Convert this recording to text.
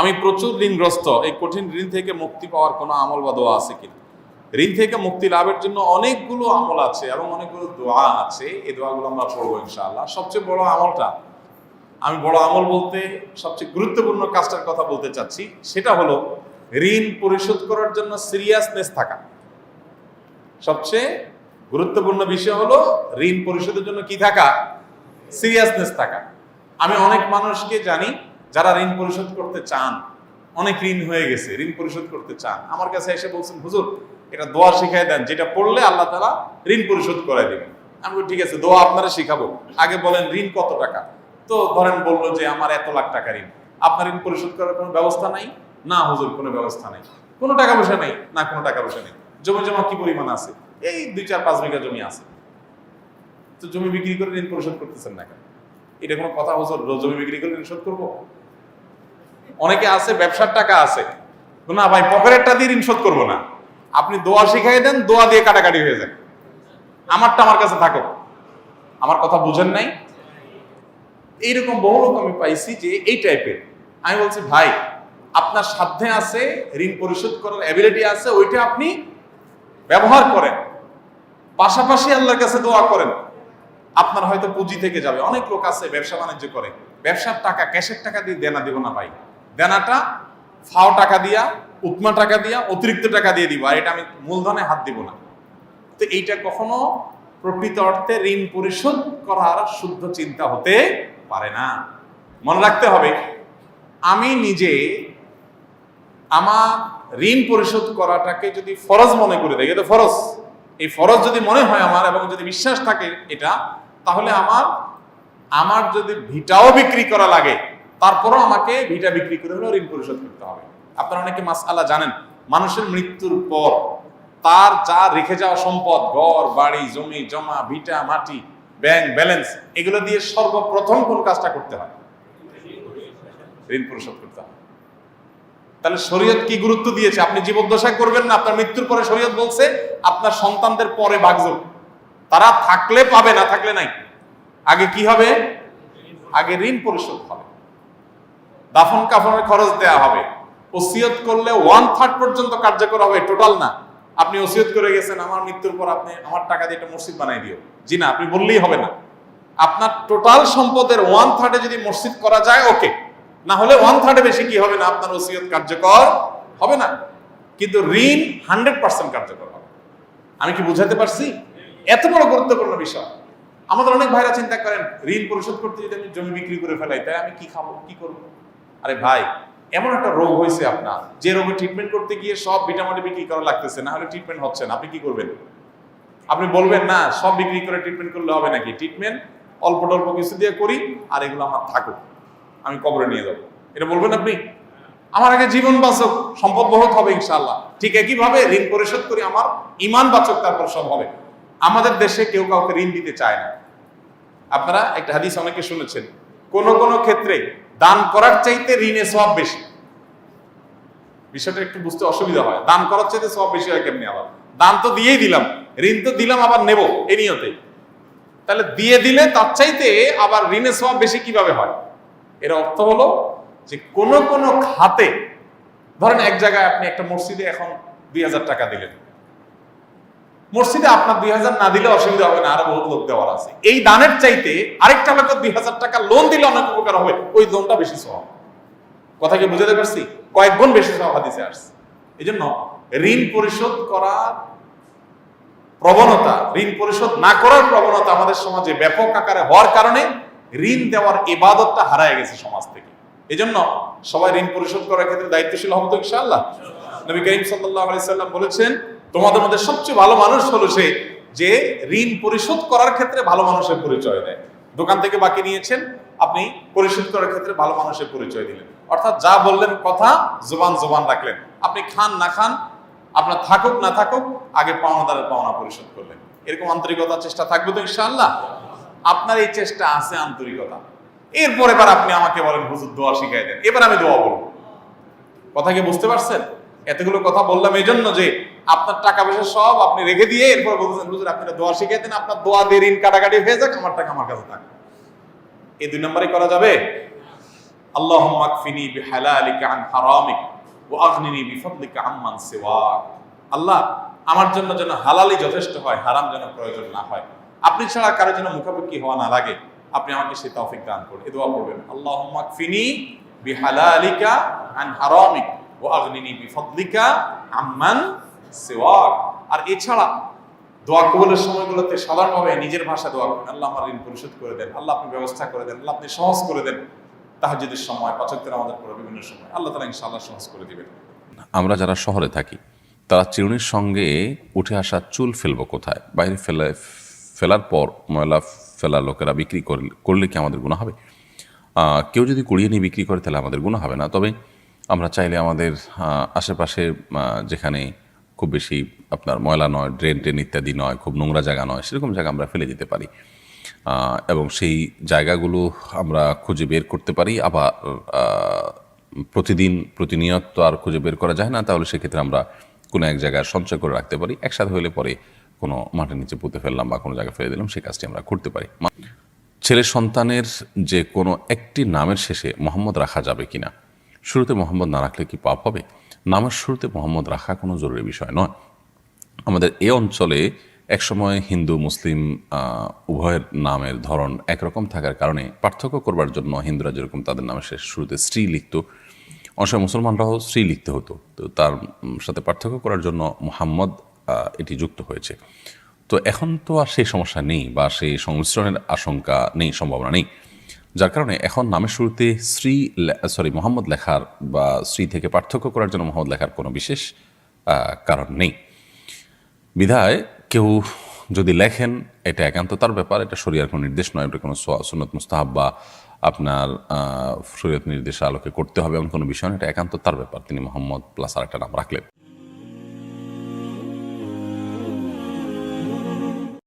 আমি প্রচুর ঋণগ্রস্ত। এই কঠিন ঋণ থেকে মুক্তি পাওয়ার কোনো আমল বা দোয়া আছে কিনা? ঋণ থেকে মুক্তি লাভের জন্য অনেকগুলো আমল আছে এবং অনেকগুলো দোয়া আছে। এই দোয়াগুলো আমরা পড়ব ইনশাআল্লাহ। সবচেয়ে বড় আমলটা, আমি বড় আমল বলতে সবচেয়ে গুরুত্বপূর্ণ কাজটার কথা বলতে চাচ্ছি, সেটা হলো ঋণ পরিশোধ করার জন্য সিরিয়াসনেস থাকা। সবচেয়ে গুরুত্বপূর্ণ বিষয় হলো ঋণ পরিশোধের জন্য কি থাকা? সিরিয়াসনেস থাকা। আমি অনেক মানুষকে জানি যারা ঋণ পরিশোধ করতে চান, অনেক ঋণ হয়ে গেছে, ঋণ পরিশোধ করতে চান। আমার কাছে এসে বলছেন, হুজুর, এটা দোয়া শিখাই দেন, যেটা পড়লে আল্লাহ তালা ঋণ পরিশোধ করাই দেবেন। আমি ঠিক আছে, দোয়া আপনারা শিখাবো। আগে বলেন, ঋণ কত টাকা? তো ধরেন বলল যে, আমার এত লাখ টাকা ঋণ। আপনার ঋণ পরিশোধ করার কোনো ব্যবস্থা নাই? না হুজুর, কোনো ব্যবস্থা নেই। কোনো টাকা পয়সা নেই? না, কোনো টাকা পয়সা নেই। জমি জমা কি পরিমাণ আছে? এই দুই চার পাঁচ বিঘা জমি আছে। তো জমি বিক্রি করে ঋণ পরিশোধ করতেছেন না কেন? এটা কোনো কথা, হুজুর? জমি বিক্রি করে ঋণ শোধ করব? অনেকে আছে, ব্যবসার টাকা আছে। না ভাই, পকেটেরটা দিয়ে ঋণ শোধ করব না। আপনি দোয়া শিখাই দেন, দোয়া দিয়ে কাটাকাটি হয়ে যায়। আমারটা আমার কাছে থাকো। আমার কথা বুঝেন নাই? এইরকম বহু লোক আমি পাইছি যে এই টাইপের। আমি বলছি, ভাই, আপনার সাধ্যে আছে, ঋণ পরিশোধ করার অ্যাবিলিটি আছে, ওইটা আপনি ব্যবহার করেন। পাশাপাশি আল্লাহর কাছে দোয়া করেন। আপনার হয়তো পুঁজি থেকে যাবে। অনেক লোক আছে, ব্যবসা বাণিজ্য করে। ব্যবসার টাকা, ক্যাশের টাকা দিয়ে দেনা দিব না ভাই। দেনাটা ফাও টাকা দিয়া উৎমা টাকা দিয়া, অতিরিক্ত টাকা দিয়ে দিব, আর এটা আমি মূলধনে হাত দিব না। তো এইটা কখনো প্রকৃত অর্থে ঋণ পরিশোধ করার শুদ্ধ চিন্তা হতে পারে না। মনে রাখতে হবে, আমি নিজে আমার ঋণ পরিশোধ করাটাকে যদি ফরজ মনে করে দেয় এটা ফরজ, এই ফরজ যদি মনে হয় আমার এবং যদি বিশ্বাস থাকে এটা, তাহলে আমার আমার যদি ভিটাও বিক্রি করা লাগে তারপরও আমাকে ভিটা বিক্রি করে হলেও ঋণ পরিশোধ করতে হবে। আপনারা অনেকে মাসালা জানেন, মানুষের মৃত্যুর পর তার যা রেখে যাওয়া সম্পদ, ঘর, বাড়ি, জমি, জমা, ভিটা, মাটি, ব্যাংক ব্যালেন্স, এগুলো দিয়ে সর্বপ্রথম কোন কাজটা করতে হয়? ঋণ পরিশোধ করতে হয়। তাহলে শরীয়ত কি গুরুত্ব দিয়েছে? আপনি জীবদ্দশায় করবেন না, আপনার মৃত্যুর পরে শরীয়ত বলছে, আপনার সন্তানদের পরে ভাগযোগ। তারা থাকলে পাবে না, থাকলে নাই। আগে কি হবে? আগে ঋণ পরিশোধ হবে। দাফন কাফনের খরচ দেয়া হবে। ওসিয়ত করলে ওয়ান থার্ড পর্যন্ত কার্যকর হবে টোটাল না। আপনি ওসিয়ত করে গেছেন, আমার মৃত্যুর পর আপনি আমার টাকা দিয়ে একটা মসজিদ বানাই দিও। জি না, আপনি বললেই হবে না। আপনার টোটাল সম্পদের ওয়ান থার্ডে যদি মসজিদ করা যায় ওকে না হলে ওয়ান থার্ডে বেশি কি হবে না, আপনার ওসিয়ত কার্যকর হবে না। কিন্তু ঋণ হান্ড্রেড পার্সেন্ট কার্যকর হবে। আমি কি বুঝাতে পারছি? এত বড় গুরুত্বপূর্ণ বিষয়। আমাদের অনেক ভাইরা চিন্তা করেন, ঋণ পরিশোধ করতে যদি আমি জমি বিক্রি করে ফেলাই, তাই আমি কি খাব, কি করব? আরে ভাই, এমন একটা রোগ হয়েছে আপনার, যে রোগে ট্রিটমেন্ট করতে গিয়ে সব ভিটামিন বিক্রি করা লাগতেছে, না হলে ট্রিটমেন্ট হচ্ছে না, আপনি কি করবেন? আপনি বলবেন, না, সব বিক্রি করে ট্রিটমেন্ট করলে হবে নাকি? ট্রিটমেন্ট অল্প টল্প কিছু দিয়ে করি, আর এগুলো আমার থাকুক, আমি কবরে নিয়ে যাব। এটা বলবেন আপনি? আমার আগে জীবন বাঁচক, সম্পদ বহুত হবে ইনশাল্লাহ ঠিক একইভাবে ঋণ পরিশোধ করি আমার ইমান বাচক, তারপর সব হবে। আমাদের দেশে কেউ কাউকে ঋণ দিতে চায় না। আপনারা একটা হাদিস অনেকে শুনেছেন, কোন কোন ক্ষেত্রে দান করার চাইতে ঋণে সব বেশি। বিষয়টা একটু বুঝতে অসুবিধা হয়। দান করার চাইতে সব বেশি হয় কেমনি আবার? দান তো দিয়েই দিলাম, ঋণ তো দিলাম, আবার নেব এ নিয়তে। তাহলে দিয়ে দিলে তার চাইতে আবার ঋণের সব বেশি কীভাবে হয়? এর অর্থ হলো যে কোন কোন খাতে, ধরেন এক জায়গায় আপনি একটা মসজিদে এখন দুই হাজার টাকা দিলেন। মসজিদে আপনার দুই হাজার না দিলে অসুবিধা হবে না, আরও বহুত লোক দেওয়ার আছে। এই দানের চাইতে আরেকটা লোক দুই হাজার টাকা লোন দিলে অনেক উপকার হবে, ওই লোনটা বেশি সহ কথা কি বুঝাতে পারছি? কয়েক গুণ বেশি সহ হাদিসে আসছে। এই জন্য ঋণ পরিশোধ করার প্রবণতা, ঋণ পরিশোধ না করার প্রবণতা আমাদের সমাজে ব্যাপক আকারে হওয়ার কারণে ঋণ দেওয়ার ইবাদতটা হারায় গেছে সমাজ থেকে। এই জন্য সবাই ঋণ পরিশোধ করার ক্ষেত্রে দায়িত্বশীল হবে তো ইনশাআল্লাহ। নবী করিম সাল্লাহ আলাইসাল্লাম বলেছেন তোমাদের মধ্যে সবচেয়ে ভালো মানুষ হলো সে যে ঋণ পরিশোধ করার ক্ষেত্রে ভালো মানুষের পরিচয় দেয়। দোকান থেকে বাকি নিয়েছেন, আপনি পরিশোধ করার ক্ষেত্রে ভালো মানুষের পরিচয় দিলেন। অর্থাৎ যা বললেন কথা জোবান জোবান রাখলেন। আপনি খান না খান, আপনার থাকুক না থাকুক, আগে পাওনা পাওনাদারের পাওনা পরিশোধ করলেন। এরকম আন্তরিকতার চেষ্টা থাকবে তো ইনশাআল্লাহ? আপনার এই চেষ্টা আছে আন্তরিকতা। এরপর এবার আপনি আমাকে বলেন, হুজুর, দোয়া শিখাই দেন। এবার আমি দোয়া বলব। কথা কি বুঝতে পারছেন? এতগুলো কথা বললাম এই জন্য যে আপনার টাকা পয়সা সব আপনি রেখে দিয়ে এরপর বলতেছেন, হুজুর, আপনি দোয়া শিখিয়ে দেন, আপনার দোয়া দিয়ে ঋণ কাটাকাটি হয়ে যাক, আমার টাকা আমার কাছে থাক। এই দুই নম্বরই করা যাবে? আল্লাহুম্মা আকফিনি বিহালালিকা আন হারামিক ওয়া আগনিনি বিফদলিকা আম্মান সিওয়াক। আল্লাহ, আমার জন্য যেন হালালি যথেষ্ট হয়, হারাম যেন প্রয়োজন না হয়। আপনি ছাড়া কারও যেন মুখাপেক্ষি হওয়া না লাগে। আপনি আমাকে সেই তৌফিক দান করুন, এই দোয়া করবেন আল্লাহুম্মা আকফিনি বিহালালিকা আন হারামিক ওয়া আগনিনি বিফদলিকা আম্মান সিওয়াক। আর এছাড়া দোয়া কবুলের সময়গুলোতে সাধারণভাবে নিজের ভাষা দোয়া করেন। আল্লাহ আমার ঋণ পরিশোধ করে দেন। আল্লাহ আপনি ব্যবস্থা করে দেন। আল্লাহ আপনি সহজ করে দেন। তাহাজ্জুদের সময় পাচকদের আমাদের পরে বিভিন্ন সময়। আল্লাহ তালা ইনশাআল্লাহ সহজ করে দিবেন। আমরা যারা শহরে থাকি, তারা চিরুনির সঙ্গে উঠে আসা চুল ফেলব কোথায়? বাইরে ফেলে, ফেলার পর ময়লা ফেলা লোকেরা বিক্রি করলে কি আমাদের গুণা হবে? কেউ যদি কুড়িয়ে নিয়ে বিক্রি করে তাহলে আমাদের গুণা হবে না। তবে আমরা চাইলে আমাদের আশেপাশে যেখানে খুব বেশি আপনার ময়লা নয় ড্রেন ট্রেন ইত্যাদি নয়, খুব নোংরা জায়গা নয়, সেরকম জায়গা আমরা ফেলে দিতে পারি। এবং সেই জায়গাগুলো আমরা খুঁজে বের করতে পারি, আবার প্রতিদিন প্রতিনিয়ত তো আর খুঁজে বের করা যায় না, তাহলে সেক্ষেত্রে আমরা কোনো এক জায়গায় সঞ্চয় করে রাখতে পারি, একসাথে হলে পরে কোনো মাটির নিচে পুঁতে ফেললাম বা কোনো জায়গায় ফেলে দিলাম সেই কাজটি আমরা করতে পারি। ছেলে সন্তানের যে কোনো একটি নামের শেষে মোহাম্মদ রাখা যাবে কিনা? শুরুতে মোহাম্মদ না রাখলে কি পাপ হবে? নামের শুরুতে মোহাম্মদ রাখা কোনো জরুরি বিষয় নয়। আমাদের এ অঞ্চলে একসময় হিন্দু, মুসলিম উভয়ের নামের ধরন একরকম থাকার কারণে পার্থক্য করবার জন্য হিন্দুরা যেরকম তাদের নামের শেষ শুরুতে স্ত্রী লিখত অনেক মুসলমানরাও স্ত্রী লিখতে হতো। তো তার সাথে পার্থক্য করার জন্য মোহাম্মদ এটি যুক্ত হয়েছে। তো এখন তো আর সেই সমস্যা নেই বা সেই সংমিশ্রণের আশঙ্কা নেই, সম্ভাবনা নেই। যার কারণে এখন নামের শুরুতে শ্রী সরি মোহাম্মদ লেখার বা শ্রী থেকে পার্থক্য করার জন্য মোহাম্মদ লেখার কোনো বিশেষ কারণ নেই। বিধায় কেউ যদি লেখেন, এটা একান্ত তার ব্যাপার, এটা শরীয়র কোনো নির্দেশ নয়, এটা কোনো সুন্নত মুস্তাহাব বা আপনার শরীয়ত নির্দেশ আলোকে করতে হবে এমন কোনো বিষয় এটা একান্ত তার ব্যাপার, তিনি মোহাম্মদ প্লাস আর একটা নাম রাখলেন।